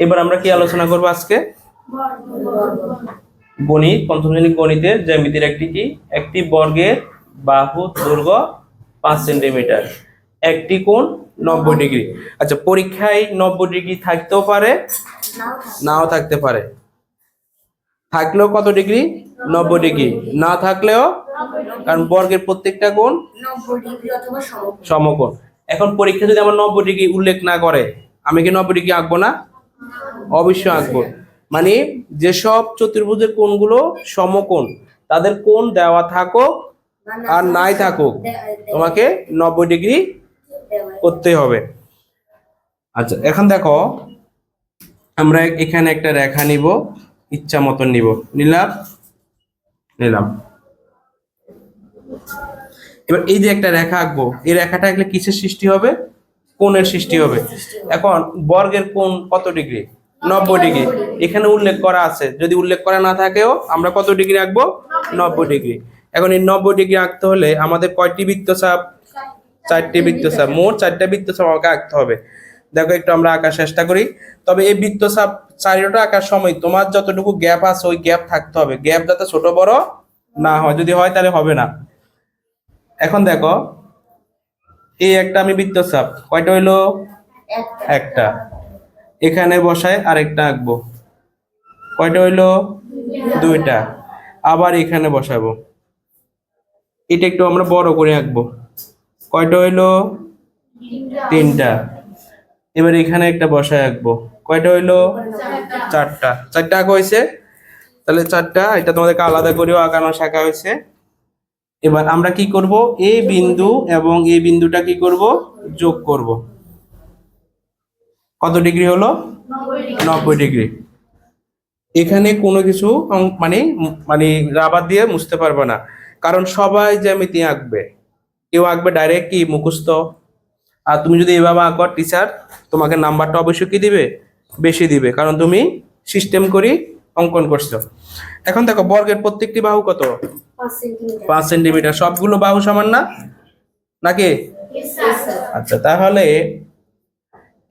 এবার আমরা কি আলোচনা করব আজকে? গণিত পঞ্চম শ্রেণি গণিতের জ্যামিতির একটি কি? একটি বর্গের বাহু দৈর্ঘ্য পাঁচ সেন্টিমিটার। একটি কোণ নব্বই ডিগ্রি। আচ্ছা পরীক্ষায় নব্বই ডিগ্রি থাকতেও পারে? নাও থাকতে পারে। থাকলেও কত ডিগ্রি? নব্বই ডিগ্রি। না থাকলেও? কারণ বর্গের প্রত্যেকটা কোণ সমকোণ। এখন পরীক্ষা যদি আমার নব্বই ডিগ্রি উল্লেখ না করে আমি কি নব্বই ডিগ্রি আঁকবো না? অবশ্যই আঁকবো। মানে যেসব চতুর্ভুজের কোণগুলো সমকোণ, তাদের কোণ দেওয়া থাকুক আর নাই থাকুক, তোমাকে নব্বই ডিগ্রি করতে হবে। আচ্ছা এখন দেখো, আমরা এখানে একটা রেখা নিব, ইচ্ছা মতন নিব। নিলাম? নিলাম। এবার এই যে একটা রেখা আঁকবো, এই রেখাটা আঁকলে কিসের সৃষ্টি হবে? কোণের সৃষ্টি হবে। এখন বর্গের কোণ কত ডিগ্রি? নব্বই ডিগ্রি। এখানে উল্লেখ করা আছে। যদি উল্লেখ করা না থাকেও আমরা কত ডিগ্রি আঁকবো? নব্বই ডিগ্রি। এখন এই নব্বই ডিগ্রি আঁকতে হলে আমাদের কয়টি বৃত্তচাপ? চারটি বৃত্তচাপ। মোট চারটা বৃত্তচাপ আমাকে আঁকতে হবে। দেখো একটু আমরা আঁকার চেষ্টা করি। তবে এই বৃত্তচাপ চারিটা আঁকার সময় তোমার যতটুকু গ্যাপ আছে ওই গ্যাপ থাকতে হবে। গ্যাপ যাতে ছোট বড় না হয়। যদি হয় তাহলে হবে না। এখন দেখো এই একটা আমি বৃত্তচাপ। কয়টা হইল? একটা। এখানে বসায় আরেকটা আঁকবো। কয়টা হইল? দুইটা। আবার এখানে বসাবো। এটা একটু আমরা বড় করে আঁকবো। কয়টা হইল? তিনটা। এবার এখানে একটা বসায় আঁকবো। কয়টা হইল? চারটা। চারটা। আঁকা হয়েছে তাহলে চারটা। এটা তোমাদেরকে আলাদা করেও আঁকানো শেখা হয়েছে এবার আমরা কি করব? এ বিন্দু এবং এ বিন্দুটা কি করব? যোগ করব। কত ডিগ্রি হলো? নব্বই ডিগ্রি। এখানে কোনো কিছু মানে মানে রাবার দিয়ে মুছতে পারবে না। কারণ সবাই জ্যামিতি আঁকবে। কেউ আঁকবে ডাইরেক্ট কি? মুখস্থ। আর তুমি যদি এভাবে আঁকো টিচার তোমাকে নাম্বারটা অবশ্যই কি দিবে? বেশি দিবে। কারণ তুমি সিস্টেম করি অঙ্কন করছ। এখন দেখো বর্গের প্রত্যেকটি বাহু কত? পাঁচ সেন্টিমিটার। সবগুলো বাহু সমান না? নাকি? আচ্ছা তাহলে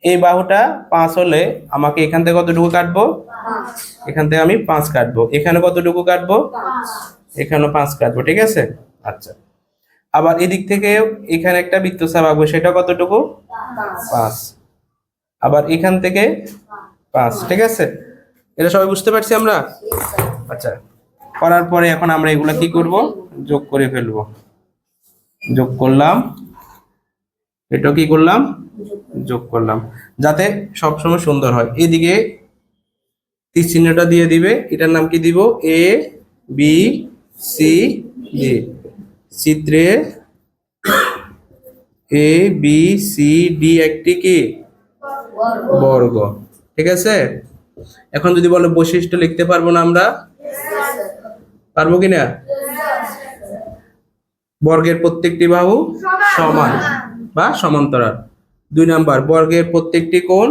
এই বাহুটা পাঁচ হলে আমাকে এখান থেকে কতটুকু কাটবো? এখান থেকে আমি পাঁচ কাটবো। এখানে কতটুকু কাটবো? এখানেও পাঁচ কাটবো ঠিক আছে? আচ্ছা। আবার এদিক থেকে এখানে একটা বৃত্ত বৃত্তচাপ আঁকবো সেটা কতটুকু? পাঁচ। আবার এখান থেকে পাঁচ ঠিক আছে? এটা সবাই বুঝতে পারছি আমরা? আচ্ছা করার পরে এখন আমরা এগুলা কি করব? যোগ করে ফেলব। যোগ করলাম। এটা কি করলাম? যোগ করলাম। যাতে সবসময় সুন্দর হয়। এদিকে তীর চিহ্নটা দিয়ে দিবে। এটার নাম কি দিব? এ বি সি ডি চিত্রে এ বি সি ডি একটি কি? বর্গ। ঠিক আছে? এখন যদি বলো বৈশিষ্ট্য লিখতে পারব না আমরা? পারব কি না? বর্গের প্রত্যেকটি বাহু সমান বা সমান্তরাল। দুই নাম্বার, বর্গের প্রত্যেকটি কোণ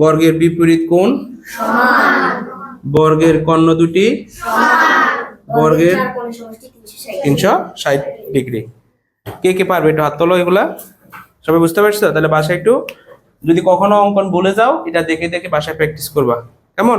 বর্গের বিপরীত কোণ বর্গের কর্ণ দুটি বর্গের তিনশো ষাট ডিগ্রি। কে কে পারবে একটু হাত তোলো এগুলা? সবাই বুঝতে পারছ? তাহলে বাসায় একটু যদি কখনো অঙ্কন বলে যাও এটা দেখে দেখে বাসায় প্র্যাকটিস করবা। কেমন?